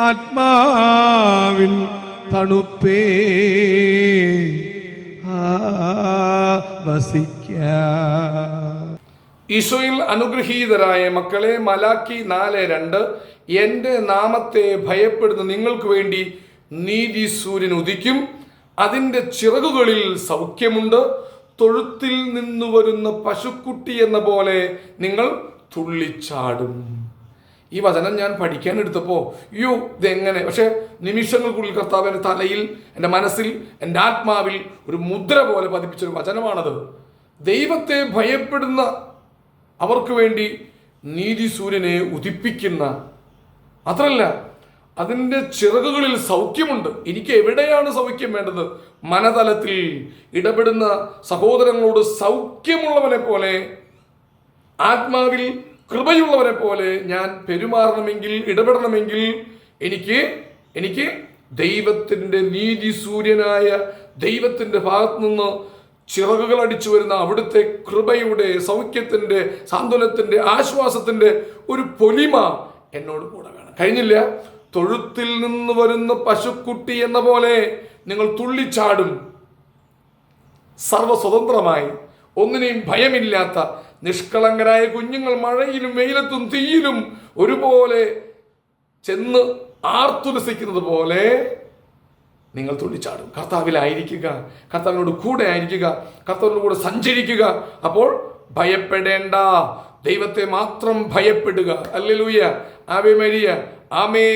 ആത്മാവിൻ തണുപ്പേ. വസിക്ക. ഈശോയിൽ അനുഗ്രഹീതരായ മക്കളെ മലാക്കി നാല് രണ്ട്. എന്റെ നാമത്തെ ഭയപ്പെടുന്ന നിങ്ങൾക്ക് വേണ്ടി നീതി സൂര്യൻ ഉദിക്കും. അതിന്റെ ചിറകുകളിൽ സൗഖ്യമുണ്ട്. തൊഴുത്തിൽ നിന്നു വരുന്ന പശുക്കുട്ടി എന്ന പോലെ നിങ്ങൾ തുള്ളിച്ചാടും. ഈ വചനം ഞാൻ പഠിക്കാൻ എടുത്തപ്പോൾ യു ഇതെങ്ങനെ? പക്ഷേ നിമിഷങ്ങൾക്കുള്ളിൽ കർത്താവ് എന്റെ തലയിൽ എന്റെ മനസ്സിൽ എന്റെ ആത്മാവിൽ ഒരു മുദ്ര പോലെ പതിപ്പിച്ചൊരു വചനമാണത്. ദൈവത്തെ ഭയപ്പെടുന്ന അവർക്ക് വേണ്ടി നീതി സൂര്യനെ ഉദിപ്പിക്കുന്ന അത്രല്ല അതിന്റെ ചിറകുകളിൽ സൗഖ്യമുണ്ട്. എനിക്ക് എവിടെയാണ് സൗഖ്യം വേണ്ടത്? മനതലത്തിൽ ഇടപെടുന്ന സഹോദരങ്ങളോട് സൗഖ്യമുള്ളവനെ പോലെ ആത്മാവിൽ കൃപയുള്ളവരെ പോലെ ഞാൻ പെരുമാറണമെങ്കിൽ ഇടപെടണമെങ്കിൽ എനിക്ക് എനിക്ക് ദൈവത്തിന്റെ നീതി സൂര്യനായ ദൈവത്തിന്റെ ഭാഗത്ത് നിന്ന് ചിറകുകൾ അടിച്ചു വരുന്ന അവിടുത്തെ കൃപയുടെ സൗഖ്യത്തിന്റെ സാന്ത്വനത്തിന്റെ ആശ്വാസത്തിന്റെ ഒരു പൊലിമ എന്നോട് കൂടെ വേണം. കഴിഞ്ഞില്ല? തൊഴുത്തിൽ നിന്ന് വരുന്ന പശുക്കുട്ടി എന്ന പോലെ നിങ്ങൾ തുള്ളിച്ചാടും. സർവസ്വതന്ത്രമായി ഒന്നിനെയും ഭയമില്ലാത്ത നിഷ്കളങ്കരായ കുഞ്ഞുങ്ങൾ മഴയിലും വെയിലത്തും തീയിലും ഒരുപോലെ ചെന്ന് ആർത്തുലസിക്കുന്നത് പോലെ നിങ്ങൾ തുള്ളിച്ചാടും. കർത്താവിലായിരിക്കുക കർത്താവിനോട് കൂടെ ആയിരിക്കുക കർത്താവിനോട് കൂടെ സഞ്ചരിക്കുക. അപ്പോൾ ഭയപ്പെടേണ്ട. ദൈവത്തെ മാത്രം ഭയപ്പെടുക. അല്ലെലൂയ ആവേ മരിയ ആമേ